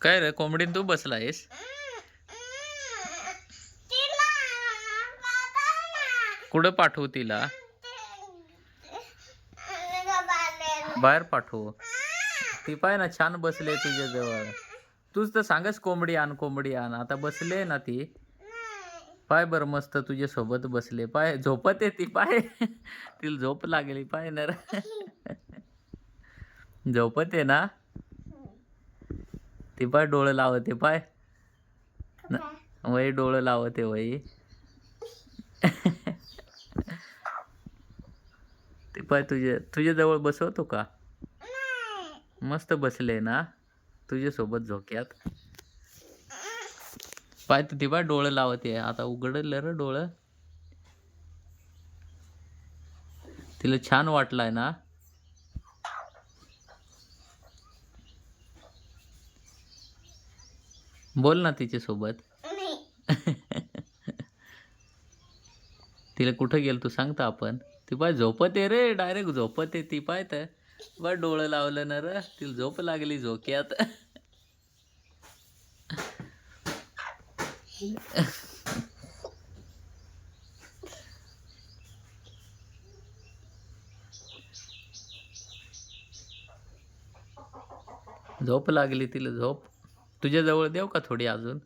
काय रे कोंबडीन तू बसला आहेस कुठं पाठवू तिला? बाहेर पाठवू. ती पाय ना छान बसले तुझ्या जवळ तूच तर सांगस कोंबडी आण कोंबडी आण. आता बसले ना ती. पाय बर मस्त तुझ्या सोबत बसले पाय झोपत आहे ती पाय. तिला झोप लागली पाय ना रे. झोपत आहे ना? ती पाय डोळं लावते पाय. वही डोळं लावते वही ते पाय तुझ्या तुझ्या जवळ बसवतो का? मस्त बसले ना? तुझ्या सोबत झोक्यात. पाय तू ती पाय डोळं लावते. आता उघडलं रे डोळं. तिला छान वाटलाय ना? बोल ना तिच्या सोबत तिला कुठं गेल तू सांगता आपण? ती पाय झोपत आहे रे डायरेक्ट झोपत आहे ती पाय तर. बा डोळं लावलं ना र. तिला झोप लागली झोक्यात. झोप लागली तिला झोप. तुझ्या जवळ देऊ का थोडी अजून?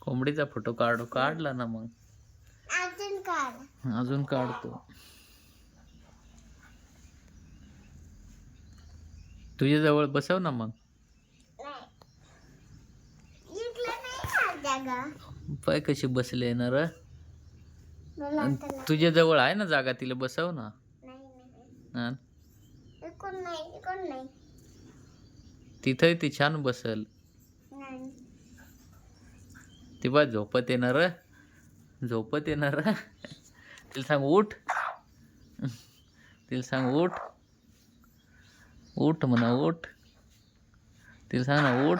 कोंबडीचा फोटो काढ काढला ना मग. अजून काढ. अजून काढतो. तुझ्या जवळ बसव ना मग. पाय कशी बसले ना र? तुझ्या जवळ आहे ना जागा तिला बसव ना. नाही नाही. हा? इकडून नाही इकडून नाही. तिथंही ती छान बसल. नाही. ती बा झोपत येणार. झोपत येणार. तिला सांग उठ. तिला सांग उठ. उठ म्हणा उठ. तिला सांग ना उठ.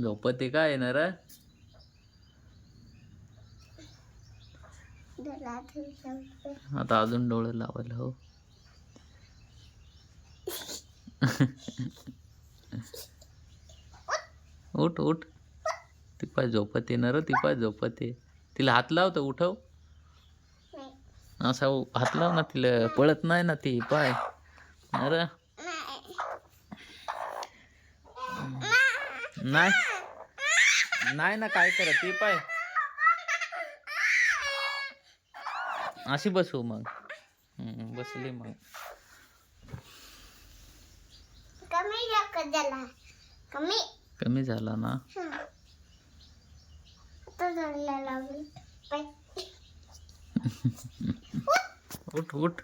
झोपत आहे का येणार तुला ठेवते आता अजून डोळे लावायला हो. उठ उठ. ती पाय झोपत येणार ती पाय झोपत आहे. तिला हात लावतो उठव. असा हात लाव ना तिला पळत नाही ना ती पाय. अरे नाही नाही. नाही ना काय करत ती पाय. अशी बसू मग. बसली मग. कमी कमी. झाला ना? हं. उठ उठ.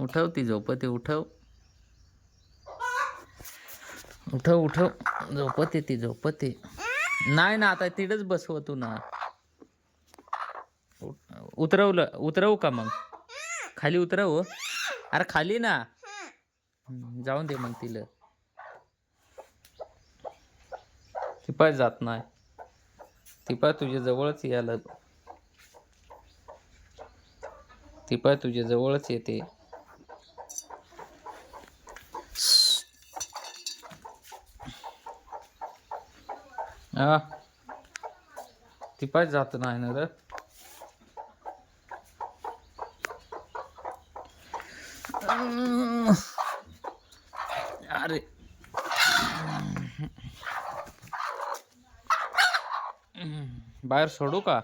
उठव ती झोपते उठव. उठव उठव. झोपते ती झोपते नाही ना आता तिथंच बसव तू ना. उतरवलं उतरवू का मग? खाली उतरवू? अरे खाली ना. जाऊन दे मग तिला. ती पाय जात नाही. ती पाय तुझ्या जवळच यायला ती पाय तुझ्या जवळच येते. हा ती पाय जात नाही ना रे. अरे. बाहेर सोडू का?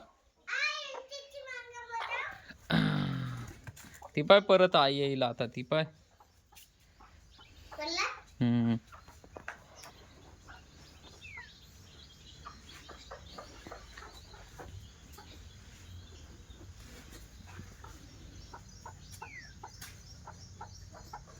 ती पाय परत आई येईल आता ती पाय. हम्म.